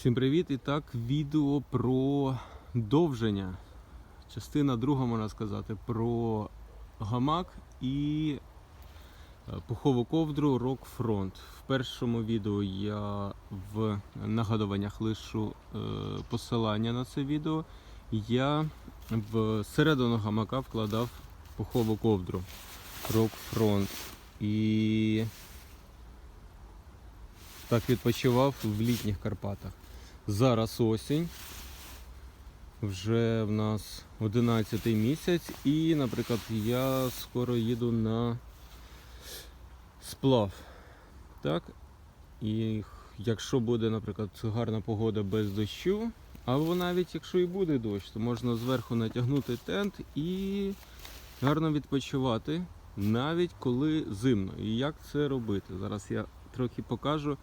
Всім привіт! І так, відео про довження. Частина друга, можна сказати, про гамак і е, пухову ковдру Rockfront. В першому відео я в нагадуваннях лишу е, посилання на це відео. Я в середину гамака вкладав пухову ковдру Rockfront. І так відпочивав в літніх Карпатах. Зараз осінь. Вже в нас 11 місяць і, наприклад, я скоро їду на сплав. Так? І якщо буде, наприклад, гарна погода без дощу, або навіть якщо і буде дощ, то можна зверху натягнути тент і гарно відпочивати, навіть коли зимно. І як це робити? Зараз я трохи покажу.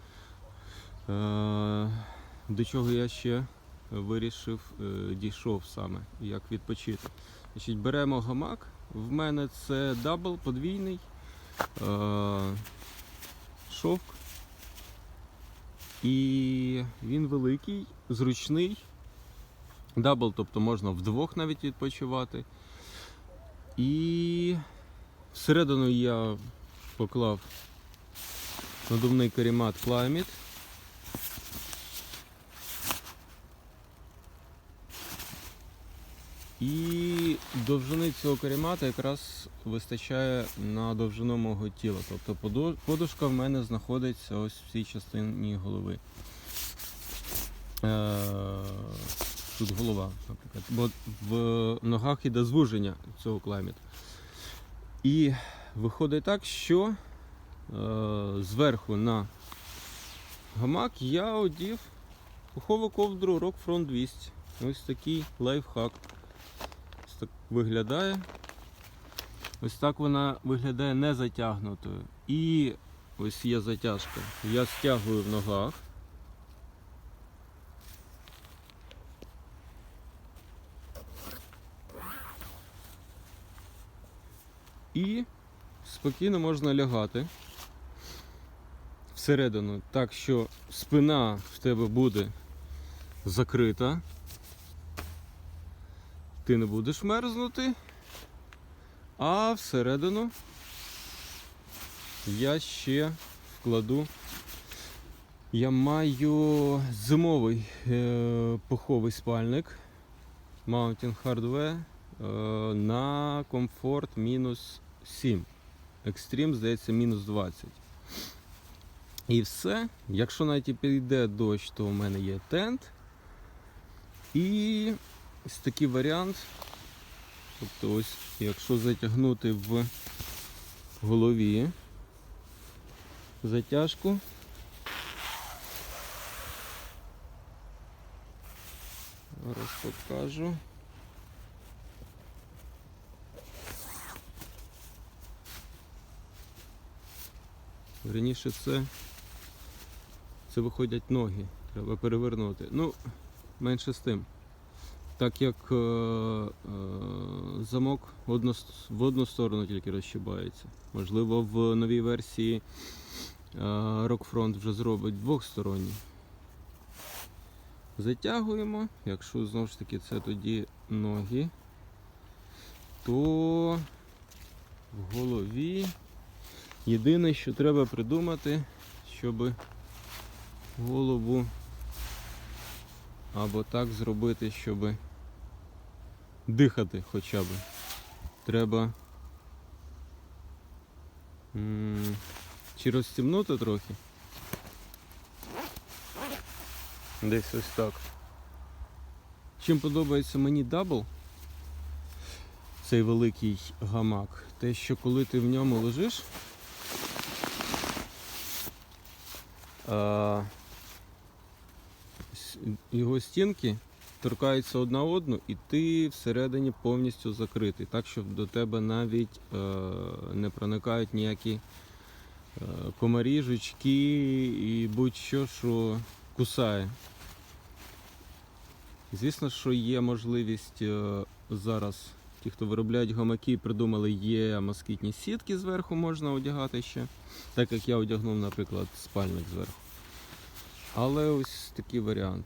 Е, До чого я ще вирішив, е, дійшов саме, як відпочити. Значить, беремо гамак. В мене це дабл подвійний е, шовк. І він великий, зручний. Дабл, тобто можна вдвох навіть відпочивати. І всередину я поклав надувний каремат Climate. І довжини цього каремата якраз вистачає на довжину мого тіла. Тобто подушка в мене знаходиться ось в цій частині голови. Е, Тут голова, наприклад. Бо в ногах іде звуження цього клайміту. І виходить так, що е, зверху на гамак я одів пухову ковдру Rockfront 200. Ось такий лайфхак. Так виглядає. Ось так вона виглядає не затягнутою. І ось є затяжка. Я стягую в ногах. І спокійно можна лягати всередину, так що спина в тебе буде закрита. Ти не будеш мерзнути, а всередину я ще вкладу. Я маю зимовий е, пуховий спальник Mountain Hardware е, на комфорт мінус 7. Екстрім, здається, мінус 20. І все. Якщо навіть піде дощ, то у мене є тент. І ось такий варіант. Тобто ось, якщо затягнути в голові затяжку. Зараз покажу. Верніше це, це виходять ноги. Треба перевернути. Ну, менше з тим. Так як е, е, замок в одну, сторону тільки розщибається. Можливо, в новій версії е, Rockfront вже зробить двохсторонній. Затягуємо, якщо знову ж таки це тоді ноги, то в голові єдине, що треба придумати, щоб голову або так зробити, щоб дихати хоча б. Треба чи розстібнути трохи. Десь ось так. Чим подобається мені дабл, цей великий гамак, те, що коли ти в ньому лежиш, його стінки торкаються одна одну, і ти всередині повністю закритий, так що до тебе навіть е, не проникають ніякі е, комарі, жучки і будь-що, що кусає. Звісно, що є можливість е, зараз. Ті, хто виробляють гамаки, придумали, є москітні сітки зверху можна одягати ще. Так як я одягнув, наприклад, спальник зверху. Але ось такий варіант.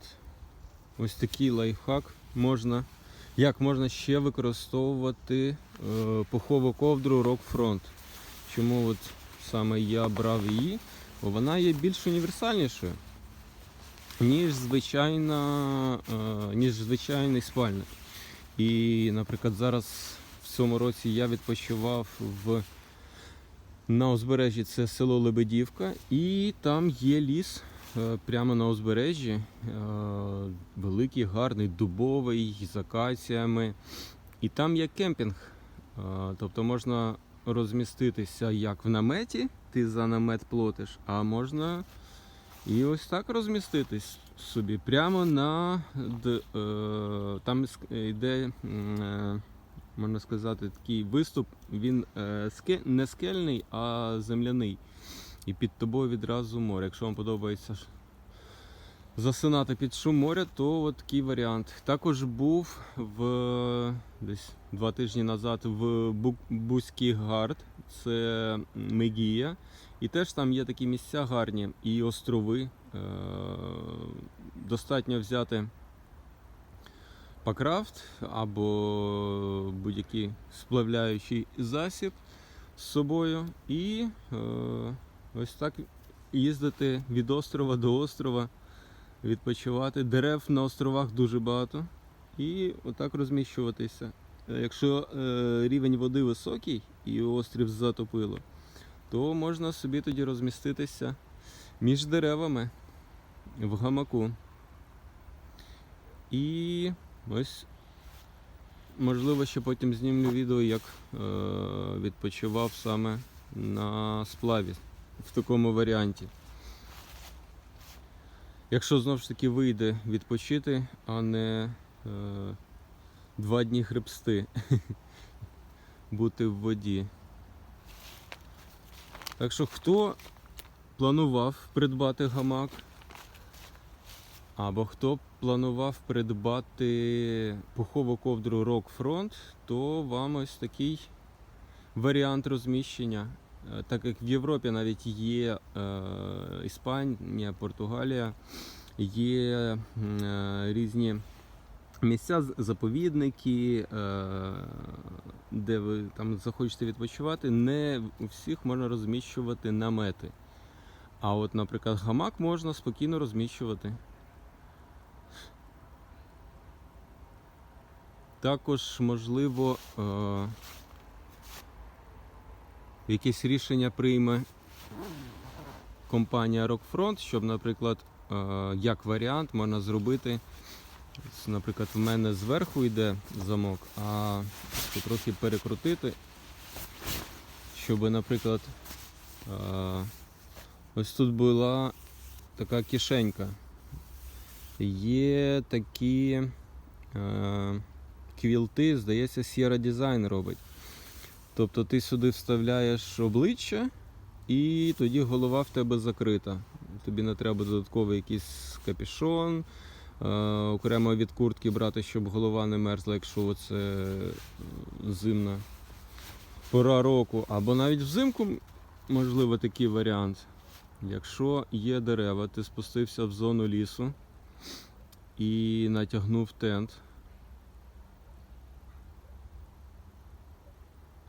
Ось такий лайфхак можна. Як можна ще використовувати е, пухову ковдру Rockfront. Чому от саме я брав її? Бо вона є більш універсальнішою, ніж звичайна, е, ніж звичайний спальник. І, наприклад, зараз в цьому році я відпочивав в на узбережжі це село Лебедівка, і там є ліс прямо на узбережжі. е, Великий, гарний, дубовий, з акаціями. І там є кемпінг. Е, Тобто можна розміститися як в наметі, ти за намет платиш, а можна і ось так розміститись собі прямо на е, там йде, е, можна сказати, такий виступ. Він е, не скельний, а земляний. І під тобою відразу море. Якщо вам подобається засинати під шум моря, то от такий варіант. Також був в десь два тижні назад в Бу- Бузький Гард, це Мегія. І теж там є такі місця гарні і острови. Е, Достатньо взяти пакрафт або будь-який сплавляючий засіб з собою і е, ось так їздити від острова до острова, відпочивати. Дерев на островах дуже багато. І отак розміщуватися. Е, Якщо е, рівень води високий і острів затопило, то можна собі тоді розміститися між деревами в гамаку. І ось, можливо, ще потім знімлю відео, як е, відпочивав саме на сплаві в такому варіанті. Якщо знову ж таки вийде відпочити, а не е, два дні хребсти бути в воді. Так що хто планував придбати гамак, або хто планував придбати пухову ковдру Rockfront, то вам ось такий варіант розміщення. Е, Так як в Європі навіть є е, Іспанія, Португалія, є е, різні місця, заповідники, де ви там захочете відпочивати, не у всіх можна розміщувати намети. А от, наприклад, гамак можна спокійно розміщувати. Також, можливо, якесь рішення прийме компанія Rockfront, щоб, наприклад, е, як варіант можна зробити. Наприклад, в мене зверху йде замок, а трохи перекрутити, щоб, наприклад, е, ось тут була така кишенька. Є такі е, квілти, здається, Sierra Design робить. Тобто ти сюди вставляєш обличчя і тоді голова в тебе закрита. Тобі не треба додатковий якийсь капюшон, е, окремо від куртки брати, щоб голова не мерзла, якщо це зимна пора року. Або навіть взимку можливо такий варіант. Якщо є дерева, ти спустився в зону лісу і натягнув тент.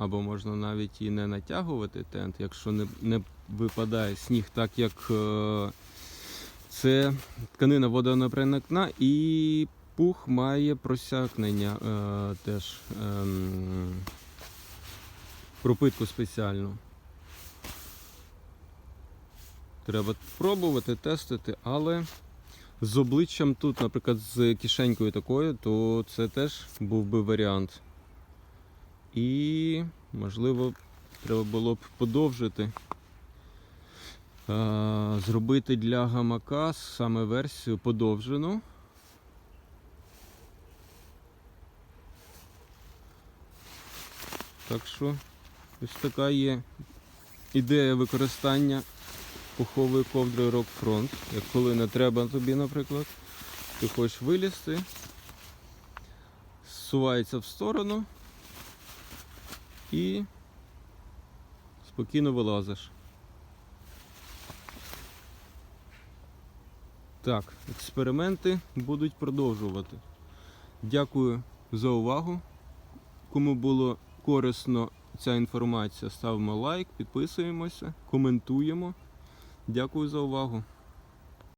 Або можна навіть і не натягувати тент, якщо не, не випадає сніг, так як е, це тканина водонепроникна і пух має просякнення е, теж ем, пропитку спеціальну. Треба пробувати, тестити, але з обличчям тут, наприклад, з кишенькою такою, то це теж був би варіант. І, можливо, треба було б подовжити. е, Зробити для гамака саме версію подовжену. Так що ось така є ідея використання пухової ковдри Rockfront. Як коли не треба тобі, наприклад, ти хочеш вилізти, зсувається в сторону і спокійно вилазиш. Так, експерименти будуть продовжувати. Дякую за увагу. Кому було корисно ця інформація, ставимо лайк, підписуємося, коментуємо. Дякую за увагу.